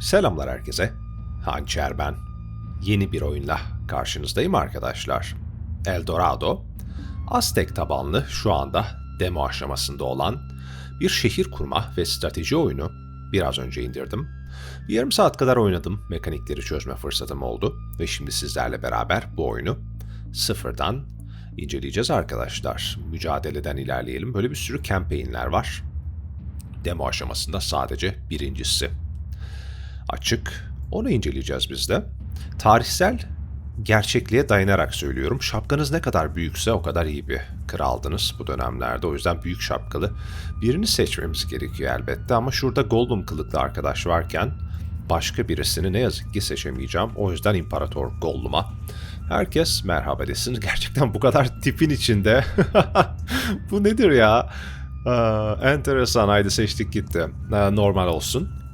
Selamlar herkese. Hançer ben. Yeni bir oyunla karşınızdayım arkadaşlar. Eldorado, Aztek tabanlı şu anda demo aşamasında olan bir şehir kurma ve strateji oyunu biraz önce indirdim. Bir yarım saat kadar oynadım, mekanikleri çözme fırsatım oldu ve şimdi sizlerle beraber bu oyunu sıfırdan inceleyeceğiz arkadaşlar. Mücadeleden ilerleyelim. Böyle bir sürü campaign'ler var. Demo aşamasında sadece birincisi açık. Onu inceleyeceğiz biz de. Tarihsel gerçekliğe dayanarak söylüyorum. Şapkanız ne kadar büyükse o kadar iyi bir kraldınız bu dönemlerde. O yüzden büyük şapkalı birini seçmemiz gerekiyor elbette. Ama şurada Gollum kılıklı arkadaş varken başka birisini ne yazık ki seçemeyeceğim. O yüzden İmparator Gollum'a herkes merhaba desin. Gerçekten bu kadar tipin içinde. bu nedir ya? Aa, enteresan. Haydi seçtik gitti. Aa, normal olsun.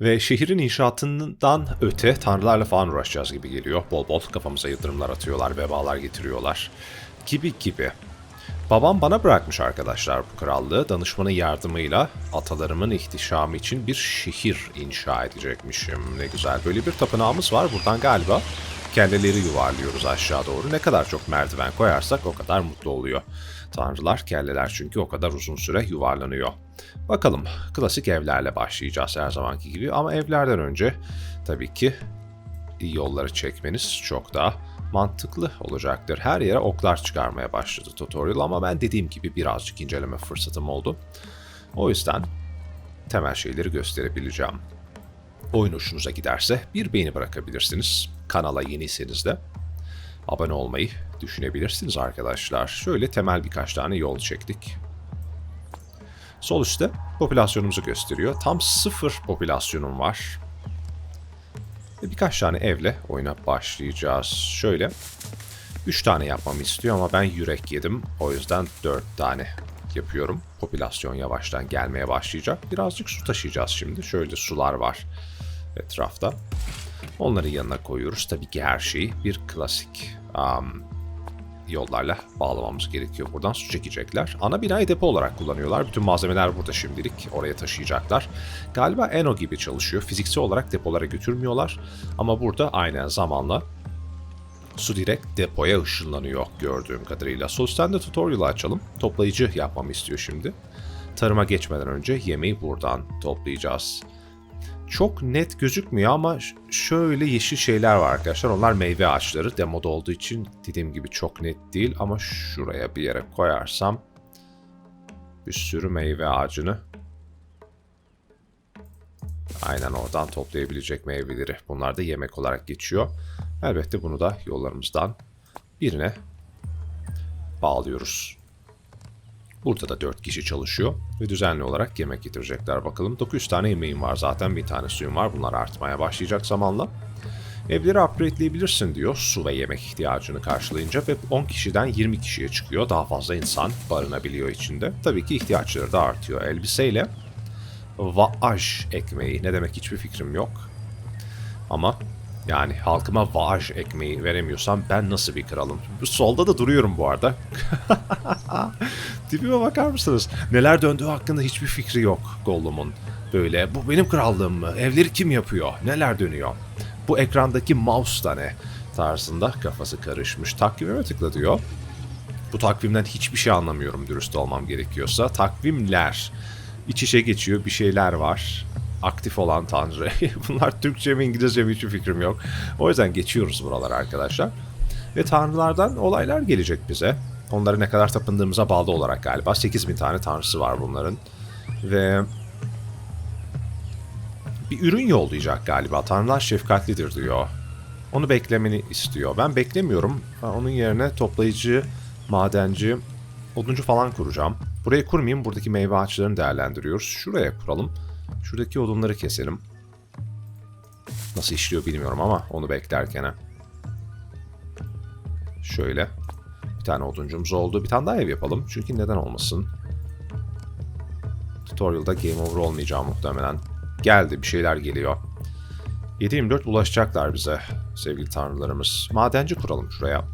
Ve şehrin inşaatından öte tanrılarla falan uğraşacağız gibi geliyor. Bol bol kafamıza yıldırımlar atıyorlar, vebalar getiriyorlar. Gibi gibi. Babam bana bırakmış arkadaşlar bu krallığı. Danışmanın yardımıyla atalarımın ihtişamı için bir şehir inşa edecekmişim. Ne güzel. Böyle bir tapınağımız var. Buradan galiba kelleleri yuvarlıyoruz aşağı doğru. Ne kadar çok merdiven koyarsak o kadar mutlu oluyor. Tanrılar, kelleler çünkü o kadar uzun süre yuvarlanıyor. Bakalım klasik evlerle başlayacağız her zamanki gibi ama evlerden önce tabii ki yolları çekmeniz çok daha mantıklı olacaktır. Her yere oklar çıkarmaya başladı tutorial ama ben dediğim gibi birazcık inceleme fırsatım oldu. O yüzden temel şeyleri gösterebileceğim. Oyun hoşunuza giderse bir beğeni bırakabilirsiniz. Kanala yeniyseniz de abone olmayı düşünebilirsiniz arkadaşlar. Şöyle temel birkaç tane yol çektik. Sol üstte popülasyonumuzu gösteriyor. Tam sıfır popülasyonum var. Birkaç tane evle oyuna başlayacağız. Şöyle 3 tane yapmamı istiyor ama ben yürek yedim. O yüzden 4 tane yapıyorum. Popülasyon yavaştan gelmeye başlayacak. Birazcık su taşıyacağız şimdi. Şöyle sular var etrafta. Onları yanına koyuyoruz. Tabii ki her şeyi bir klasik um, yollarla bağlamamız gerekiyor. Buradan su çekecekler. Ana binayı depo olarak kullanıyorlar. Bütün malzemeler burada şimdilik. Oraya taşıyacaklar. Galiba Eno gibi çalışıyor. Fiziksel olarak depolara götürmüyorlar. Ama burada aynen zamanla su direkt depoya ışınlanıyor gördüğüm kadarıyla. Sol de tutorial'ı açalım. Toplayıcı yapmamı istiyor şimdi. Tarıma geçmeden önce yemeği buradan toplayacağız. Çok net gözükmüyor ama şöyle yeşil şeyler var arkadaşlar. Onlar meyve ağaçları. Demoda olduğu için dediğim gibi çok net değil ama şuraya bir yere koyarsam bir sürü meyve ağacını aynen oradan toplayabilecek meyveleri. Bunlar da yemek olarak geçiyor. Elbette bunu da yollarımızdan birine bağlıyoruz. Burada da 4 kişi çalışıyor ve düzenli olarak yemek getirecekler bakalım. 900 tane yemeğim var zaten bir tane suyum var. Bunlar artmaya başlayacak zamanla. Evleri upgrade'leyebilirsin diyor su ve yemek ihtiyacını karşılayınca ve 10 kişiden 20 kişiye çıkıyor. Daha fazla insan barınabiliyor içinde. Tabii ki ihtiyaçları da artıyor. Elbiseyle vaaj ekmeği ne demek hiçbir fikrim yok. Ama yani halkıma vaaj ekmeği veremiyorsam ben nasıl bir kralım? Solda da duruyorum bu arada. Tipime bakar mısınız? Neler döndüğü hakkında hiçbir fikri yok Gollum'un. Böyle bu benim krallığım mı? Evleri kim yapıyor? Neler dönüyor? Bu ekrandaki mouse da ne? Tarzında kafası karışmış. Takvime tıkla diyor. Bu takvimden hiçbir şey anlamıyorum dürüst olmam gerekiyorsa. Takvimler. iç içe geçiyor bir şeyler var aktif olan tanrı. Bunlar Türkçe mi İngilizce mi hiçbir fikrim yok. O yüzden geçiyoruz buralar arkadaşlar. Ve tanrılardan olaylar gelecek bize. Onları ne kadar tapındığımıza bağlı olarak galiba. 8000 tane tanrısı var bunların. Ve bir ürün yollayacak galiba. Tanrılar şefkatlidir diyor. Onu beklemeni istiyor. Ben beklemiyorum. Onun yerine toplayıcı, madenci, oduncu falan kuracağım. Buraya kurmayayım. Buradaki meyve ağaçlarını değerlendiriyoruz. Şuraya kuralım. Şuradaki odunları keselim. Nasıl işliyor bilmiyorum ama onu beklerken. Şöyle. Bir tane oduncumuz oldu. Bir tane daha ev yapalım. Çünkü neden olmasın. Tutorial'da game over olmayacağım muhtemelen. Geldi bir şeyler geliyor. 7-24 ulaşacaklar bize sevgili tanrılarımız. Madenci kuralım şuraya.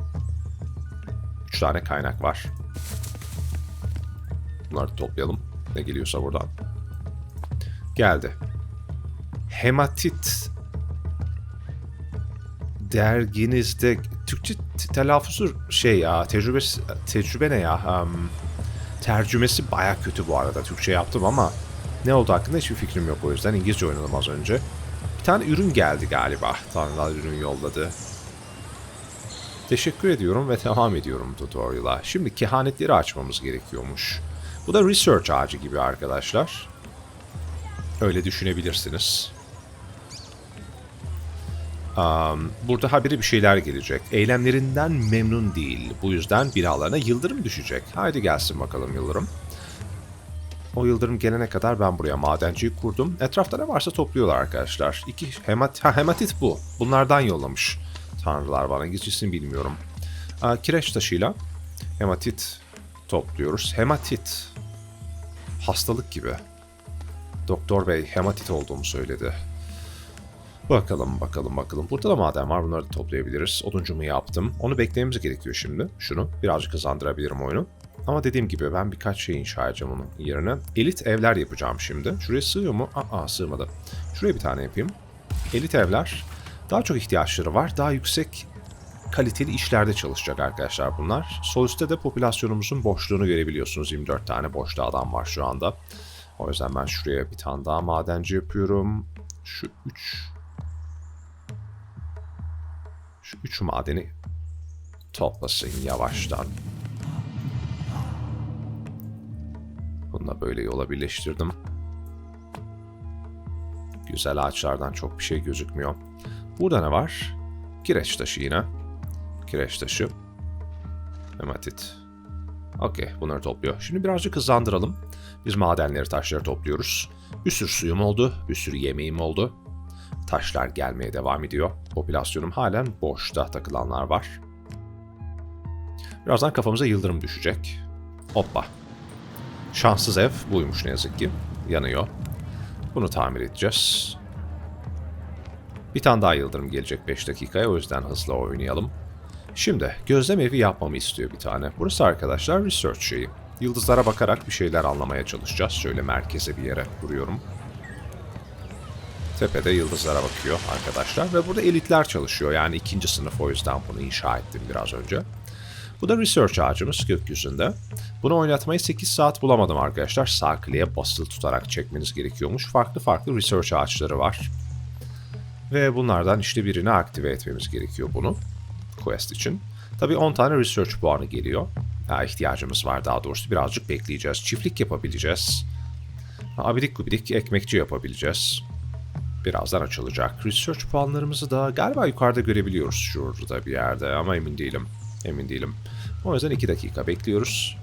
3 tane kaynak var. Bunları toplayalım. Ne geliyorsa buradan. Geldi. hematit derginizde Türkçe telaffuzu şey ya tecrübesi tecrübe ne ya Em, tercümesi baya kötü bu arada Türkçe yaptım ama ne oldu hakkında hiçbir fikrim yok o yüzden İngilizce oynadım az önce. Bir tane ürün geldi galiba. Tanrılar ürün yolladı. Teşekkür ediyorum ve devam ediyorum tutorial'a. Şimdi kehanetleri açmamız gerekiyormuş. Bu da research ağacı gibi arkadaşlar. Öyle düşünebilirsiniz. Um, burada haberi bir şeyler gelecek. Eylemlerinden memnun değil. Bu yüzden binalarına yıldırım düşecek. Haydi gelsin bakalım yıldırım. O yıldırım gelene kadar ben buraya madenciyi kurdum. Etrafta ne varsa topluyorlar arkadaşlar. İki hemat ha, hematit bu. Bunlardan yollamış tanrılar bana. İngilizcesini bilmiyorum. Aa, kireç taşıyla hematit topluyoruz. Hematit hastalık gibi. Doktor bey hematit olduğumu söyledi. Bakalım bakalım bakalım. Burada da maden var bunları da toplayabiliriz. Oduncumu yaptım. Onu beklememiz gerekiyor şimdi. Şunu birazcık hızlandırabilirim oyunu. Ama dediğim gibi ben birkaç şey inşa edeceğim onun yerine. Elit evler yapacağım şimdi. Şuraya sığıyor mu? Aa sığmadı. Şuraya bir tane yapayım. Elit evler. Daha çok ihtiyaçları var. Daha yüksek kaliteli işlerde çalışacak arkadaşlar bunlar. Sol üstte de popülasyonumuzun boşluğunu görebiliyorsunuz. 24 tane boşta adam var şu anda. O yüzden ben şuraya bir tane daha madenci yapıyorum. Şu 3 şu 3 madeni toplasın yavaştan. Bunu da böyle yola birleştirdim. Güzel ağaçlardan çok bir şey gözükmüyor. Burada ne var? Kireç taşı yine. Kireç taşı. Hematit. Okey bunları topluyor. Şimdi birazcık hızlandıralım. Biz madenleri taşları topluyoruz. Bir sürü suyum oldu. Bir sürü yemeğim oldu. Taşlar gelmeye devam ediyor. Popülasyonum halen boşta takılanlar var. Birazdan kafamıza yıldırım düşecek. Hoppa. Şanssız ev buymuş ne yazık ki. Yanıyor. Bunu tamir edeceğiz. Bir tane daha yıldırım gelecek 5 dakikaya o yüzden hızlı oynayalım. Şimdi gözlem evi yapmamı istiyor bir tane. Burası arkadaşlar research şeyi. Yıldızlara bakarak bir şeyler anlamaya çalışacağız. Şöyle merkeze bir yere kuruyorum. Tepede yıldızlara bakıyor arkadaşlar ve burada elitler çalışıyor. Yani ikinci sınıf o yüzden bunu inşa ettim biraz önce. Bu da research ağacımız gökyüzünde. Bunu oynatmayı 8 saat bulamadım arkadaşlar. Sağ basılı tutarak çekmeniz gerekiyormuş. Farklı farklı research ağaçları var. Ve bunlardan işte birini aktive etmemiz gerekiyor bunu. Quest için. Tabii 10 tane research puanı geliyor. Ya, ihtiyacımız var daha doğrusu. Birazcık bekleyeceğiz. Çiftlik yapabileceğiz. Abidik gubidik ekmekçi yapabileceğiz. Birazdan açılacak. Research puanlarımızı da galiba yukarıda görebiliyoruz şurada bir yerde ama emin değilim. Emin değilim. O yüzden 2 dakika bekliyoruz.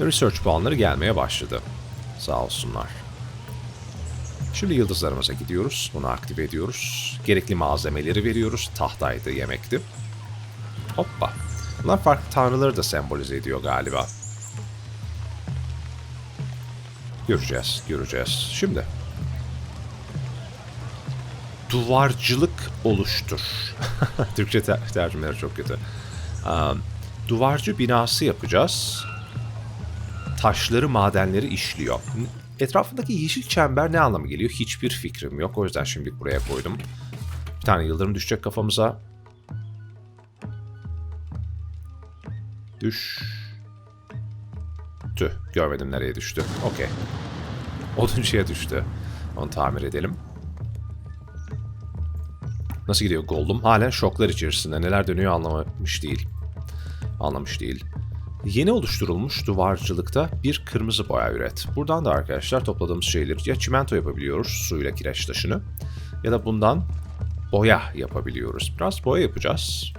Research puanları gelmeye başladı. Sağ olsunlar. Şimdi yıldızlarımıza gidiyoruz. Bunu aktive ediyoruz. Gerekli malzemeleri veriyoruz. Tahtaydı, yemekti. Hoppa. Bunlar farklı tanrıları da sembolize ediyor galiba. Göreceğiz, göreceğiz. Şimdi. Duvarcılık oluştur. Türkçe ter- tercümeleri çok kötü. Um, duvarcı binası yapacağız. Taşları, madenleri işliyor. Etrafındaki yeşil çember ne anlamı geliyor? Hiçbir fikrim yok. O yüzden şimdi buraya koydum. Bir tane yıldırım düşecek kafamıza. Düş. Tüh. Görmedim nereye düştü. Okey. Oduncuya düştü. Onu tamir edelim. Nasıl gidiyor Gold'um? Halen şoklar içerisinde. Neler dönüyor anlamamış değil. Anlamış değil. Yeni oluşturulmuş duvarcılıkta bir kırmızı boya üret. Buradan da arkadaşlar topladığımız şeyleri ya çimento yapabiliyoruz suyla kireç taşını ya da bundan boya yapabiliyoruz. Biraz boya yapacağız.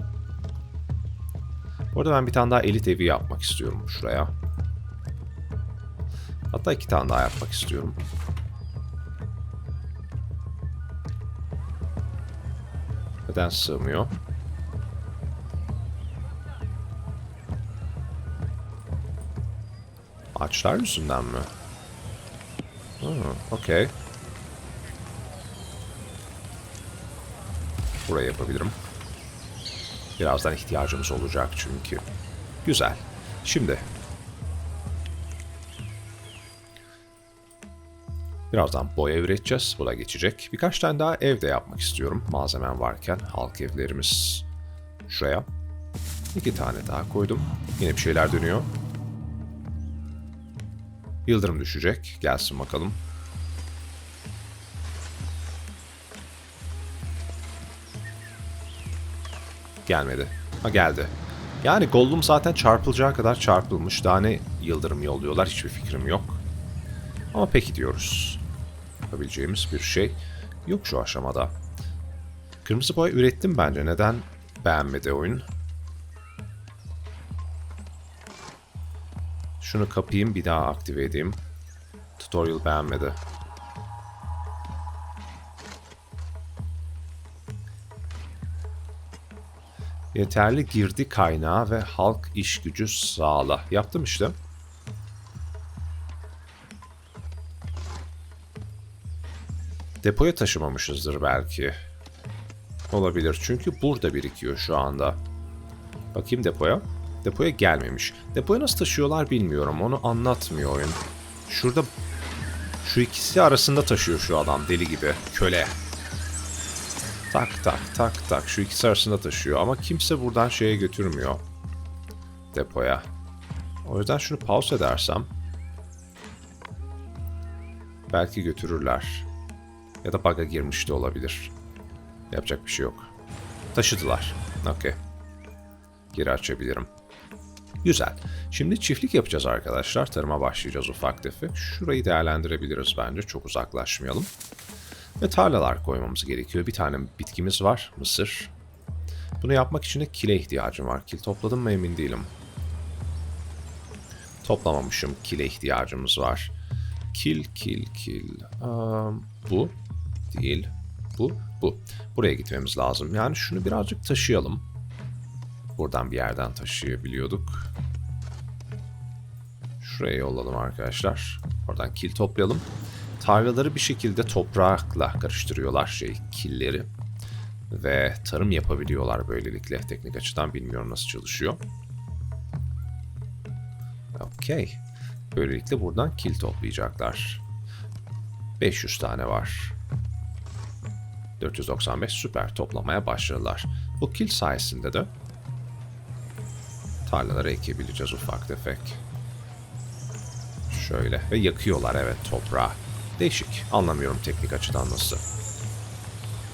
Bu arada ben bir tane daha elit evi yapmak istiyorum şuraya. Hatta iki tane daha yapmak istiyorum. Neden sığmıyor? Ağaçlar yüzünden mi? Hmm, okey. Burayı yapabilirim. Birazdan ihtiyacımız olacak çünkü. Güzel. Şimdi. Birazdan boya üreteceğiz. Bu da geçecek. Birkaç tane daha ev de yapmak istiyorum. Malzemem varken halk evlerimiz şuraya. İki tane daha koydum. Yine bir şeyler dönüyor. Yıldırım düşecek. Gelsin bakalım. Gelmedi. Ha geldi. Yani Gollum zaten çarpılacağı kadar çarpılmış. Daha ne yıldırım yolluyorlar hiçbir fikrim yok. Ama peki diyoruz. Yapabileceğimiz bir şey yok şu aşamada. Kırmızı boya ürettim bence. Neden beğenmedi oyun? Şunu kapayım bir daha aktive edeyim. Tutorial beğenmedi. Yeterli girdi kaynağı ve halk iş gücü sağla. Yaptım işte. Depoya taşımamışızdır belki. Olabilir çünkü burada birikiyor şu anda. Bakayım depoya. Depoya gelmemiş. Depoya nasıl taşıyorlar bilmiyorum. Onu anlatmıyor oyun. Şurada şu ikisi arasında taşıyor şu adam deli gibi. Köle. Tak tak tak tak şu ikisi arasında taşıyor ama kimse buradan şeye götürmüyor. Depoya. O yüzden şunu pause edersem belki götürürler. Ya da bug'a girmiş de olabilir. Yapacak bir şey yok. Taşıdılar. Okey. Geri açabilirim. Güzel. Şimdi çiftlik yapacağız arkadaşlar. Tarıma başlayacağız ufak tefek. Şurayı değerlendirebiliriz bence. Çok uzaklaşmayalım. Ve tarlalar koymamız gerekiyor. Bir tane bitkimiz var. Mısır. Bunu yapmak için de kile ihtiyacım var. Kil topladım mı emin değilim. Toplamamışım. Kile ihtiyacımız var. Kil, kil, kil. Um, bu. Değil. Bu, bu. Buraya gitmemiz lazım. Yani şunu birazcık taşıyalım. Buradan bir yerden taşıyabiliyorduk. Şuraya yollayalım arkadaşlar. Oradan kil toplayalım. Tarlaları bir şekilde toprakla karıştırıyorlar şey killeri. Ve tarım yapabiliyorlar böylelikle. Teknik açıdan bilmiyorum nasıl çalışıyor. Okey. Böylelikle buradan kil toplayacaklar. 500 tane var. 495 süper toplamaya başladılar. Bu kil sayesinde de tarlalara ekebileceğiz ufak tefek. Şöyle ve yakıyorlar evet toprağı. Değişik. Anlamıyorum teknik açıdan nasıl.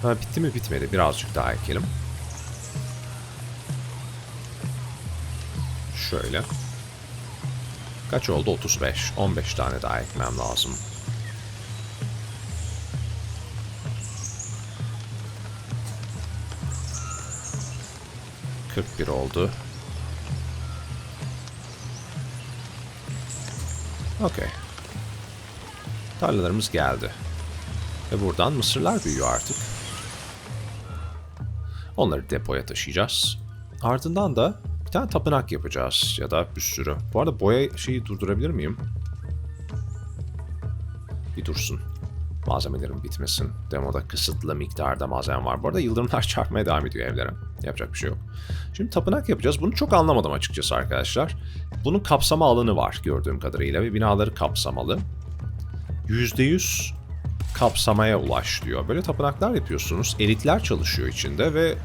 Ha, bitti mi bitmedi. Birazcık daha ekelim. Şöyle. Kaç oldu? 35. 15 tane daha ekmem lazım. Bir oldu. Okey. Tarlalarımız geldi. Ve buradan mısırlar büyüyor artık. Onları depoya taşıyacağız. Ardından da bir tane tapınak yapacağız ya da bir sürü. Bu arada boya şeyi durdurabilir miyim? Bir dursun. Malzemelerim bitmesin. Demoda kısıtlı miktarda malzeme var. Bu arada yıldırımlar çarpmaya devam ediyor evlere. Yapacak bir şey yok. Şimdi tapınak yapacağız. Bunu çok anlamadım açıkçası arkadaşlar. Bunun kapsama alanı var gördüğüm kadarıyla ve binaları kapsamalı. %100 kapsamaya ulaş diyor. Böyle tapınaklar yapıyorsunuz. Elitler çalışıyor içinde ve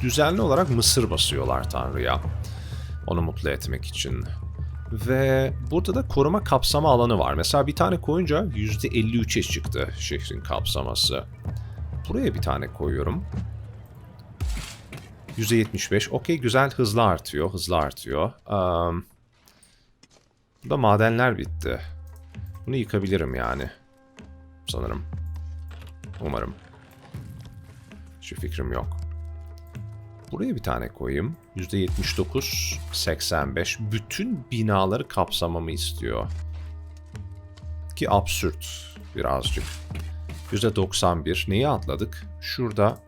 düzenli olarak mısır basıyorlar Tanrı'ya. Onu mutlu etmek için. Ve burada da koruma kapsama alanı var. Mesela bir tane koyunca %53'e çıktı şehrin kapsaması. Buraya bir tane koyuyorum. %75. Okey güzel hızlı artıyor. Hızlı artıyor. Um, burada madenler bitti. Bunu yıkabilirim yani. Sanırım. Umarım. Şu fikrim yok. Buraya bir tane koyayım. %79, 85. Bütün binaları kapsamamı istiyor. Ki absürt birazcık. %91. Neyi atladık? Şurada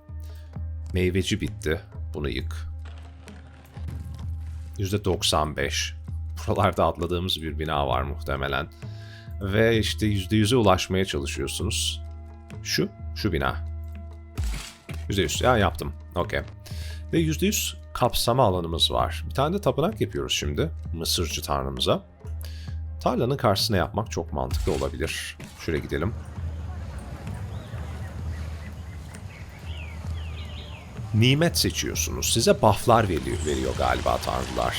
meyveci bitti. Bunu yık. %95. Buralarda atladığımız bir bina var muhtemelen ve işte %100'e ulaşmaya çalışıyorsunuz. Şu, şu bina. %100 ya yaptım. Okey. Ve %100 kapsama alanımız var. Bir tane de tapınak yapıyoruz şimdi Mısırcı tanrımıza. Tarlanın karşısına yapmak çok mantıklı olabilir. Şuraya gidelim. Nimet seçiyorsunuz. Size bufflar veriyor, veriyor galiba tanrılar.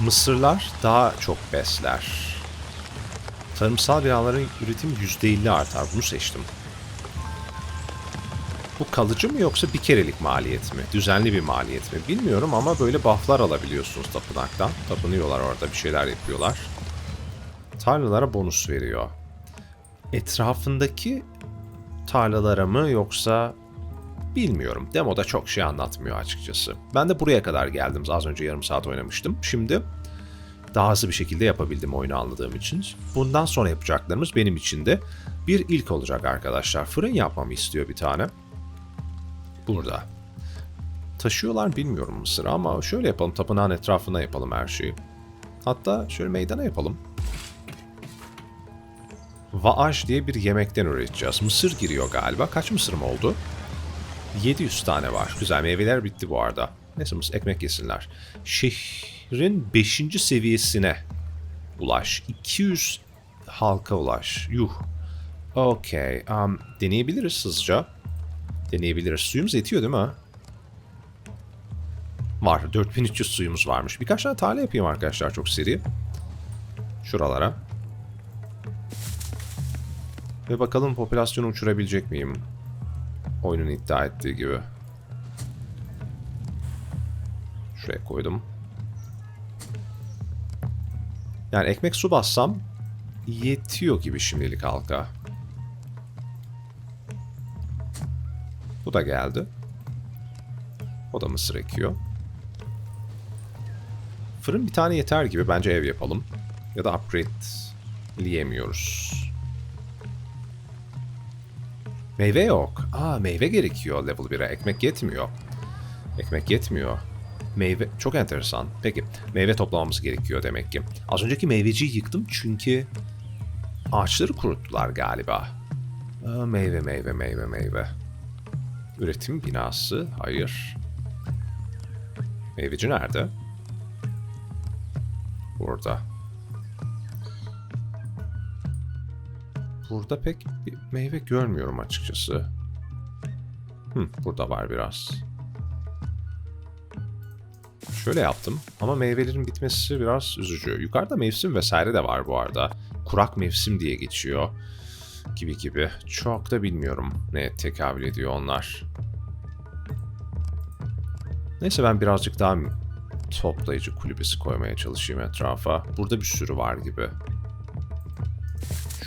Mısırlar daha çok besler Tarımsal binaların üretim %50 artar. Bunu seçtim. Bu kalıcı mı yoksa bir kerelik maliyet mi? Düzenli bir maliyet mi? Bilmiyorum ama böyle bufflar alabiliyorsunuz tapınaktan. Tapınıyorlar orada bir şeyler yapıyorlar. Tarlalara bonus veriyor. Etrafındaki tarlalara mı yoksa bilmiyorum. Demoda çok şey anlatmıyor açıkçası. Ben de buraya kadar geldim. Az önce yarım saat oynamıştım. Şimdi daha hızlı bir şekilde yapabildim oyunu anladığım için. Bundan sonra yapacaklarımız benim için de bir ilk olacak arkadaşlar. Fırın yapmamı istiyor bir tane. Burada. Taşıyorlar bilmiyorum Mısır'ı ama şöyle yapalım. Tapınağın etrafına yapalım her şeyi. Hatta şöyle meydana yapalım. Vaaj diye bir yemekten üreteceğiz. Mısır giriyor galiba. Kaç mısırım oldu? 700 tane var. Güzel meyveler bitti bu arada. Neyse ekmek yesinler. Şehrin 5. seviyesine ulaş. 200 halka ulaş. Yuh. Okey. Um, deneyebiliriz hızlıca. Deneyebiliriz. Suyumuz yetiyor değil mi? Var. 4300 suyumuz varmış. Birkaç tane tane yapayım arkadaşlar çok seri. Şuralara. Ve bakalım popülasyonu uçurabilecek miyim? Oyunun iddia ettiği gibi. Şuraya koydum. Yani ekmek su bassam yetiyor gibi şimdilik halka. Bu da geldi. O da mısır ekiyor. Fırın bir tane yeter gibi. Bence ev yapalım. Ya da upgradeleyemiyoruz. Meyve yok. Aa meyve gerekiyor level 1'e. Ekmek yetmiyor. Ekmek yetmiyor. Meyve çok enteresan. Peki meyve toplamamız gerekiyor demek ki. Az önceki meyveciyi yıktım çünkü ağaçları kuruttular galiba. Meyve meyve meyve meyve. Üretim binası. Hayır. Meyveci nerede? Burada. Burada pek bir meyve görmüyorum açıkçası. Hı, burada var biraz. Şöyle yaptım ama meyvelerin bitmesi biraz üzücü. Yukarıda mevsim vesaire de var bu arada. Kurak mevsim diye geçiyor. Gibi gibi. Çok da bilmiyorum ne tekabül ediyor onlar. Neyse ben birazcık daha toplayıcı kulübesi koymaya çalışayım etrafa. Burada bir sürü var gibi.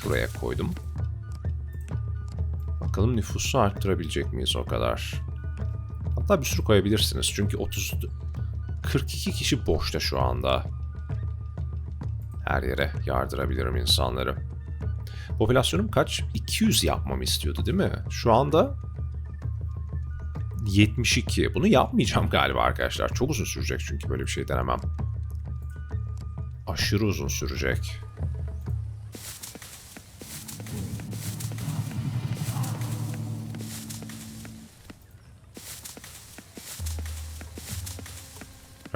Şuraya koydum. Bakalım nüfusu arttırabilecek miyiz o kadar. Hatta bir sürü koyabilirsiniz. Çünkü 30 42 kişi boşta şu anda. Her yere yardırabilirim insanları. Popülasyonum kaç? 200 yapmamı istiyordu değil mi? Şu anda 72. Bunu yapmayacağım galiba arkadaşlar. Çok uzun sürecek çünkü böyle bir şey denemem. Aşırı uzun sürecek.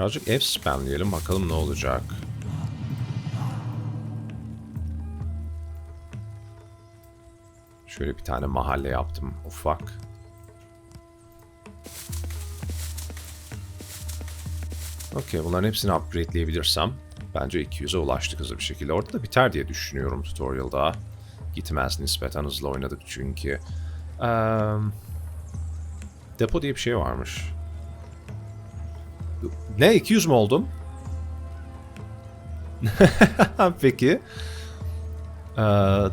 Birazcık ev spamleyelim bakalım ne olacak. Şöyle bir tane mahalle yaptım ufak. Okey bunların hepsini upgrade'leyebilirsem bence 200'e ulaştık hızlı bir şekilde. Orada da biter diye düşünüyorum tutorial'da. Gitmez nispeten hızlı oynadık çünkü. Um, depo diye bir şey varmış. Ne 200 mü oldum? Peki. Ee,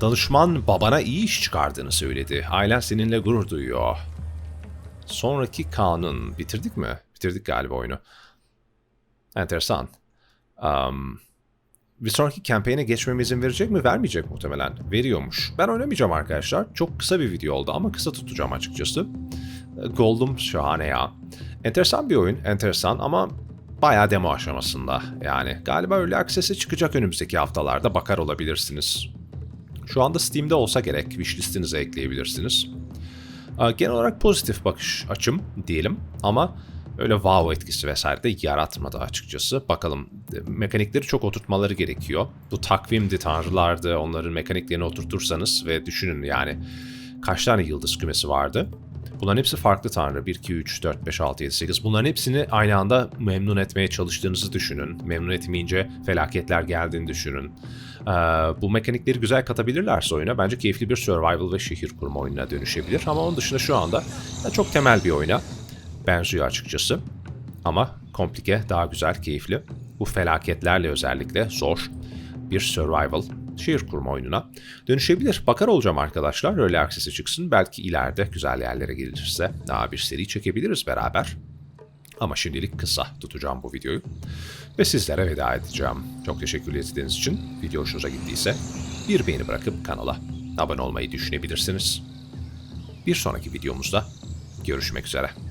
danışman babana iyi iş çıkardığını söyledi. Ailen seninle gurur duyuyor. Sonraki kanun. Bitirdik mi? Bitirdik galiba oyunu. Enteresan. Um, bir sonraki kampanya geçmeme izin verecek mi? Vermeyecek muhtemelen. Veriyormuş. Ben oynamayacağım arkadaşlar. Çok kısa bir video oldu ama kısa tutacağım açıkçası. Gold'um şahane ya. Enteresan bir oyun. Enteresan ama bayağı demo aşamasında. Yani galiba öyle Access'e çıkacak önümüzdeki haftalarda bakar olabilirsiniz. Şu anda Steam'de olsa gerek. Wishlist'inize ekleyebilirsiniz. Genel olarak pozitif bakış açım diyelim ama öyle wow etkisi vesaire de yaratmadı açıkçası. Bakalım mekanikleri çok oturtmaları gerekiyor. Bu takvimdi, tanrılardı onların mekaniklerini oturtursanız ve düşünün yani kaç tane yıldız kümesi vardı. Bunların hepsi farklı tanrı. 1, 2, 3, 4, 5, 6, 7, 8. Bunların hepsini aynı anda memnun etmeye çalıştığınızı düşünün. Memnun etmeyince felaketler geldiğini düşünün. Ee, bu mekanikleri güzel katabilirlerse oyuna bence keyifli bir survival ve şehir kurma oyununa dönüşebilir. Ama onun dışında şu anda çok temel bir oyuna benziyor açıkçası. Ama komplike, daha güzel, keyifli. Bu felaketlerle özellikle zor bir survival şehir kurma oyununa dönüşebilir. Bakar olacağım arkadaşlar. Öyle aksesi çıksın. Belki ileride güzel yerlere gelirse daha bir seri çekebiliriz beraber. Ama şimdilik kısa tutacağım bu videoyu. Ve sizlere veda edeceğim. Çok teşekkür ettiğiniz için. Video hoşunuza gittiyse bir beğeni bırakıp kanala abone olmayı düşünebilirsiniz. Bir sonraki videomuzda görüşmek üzere.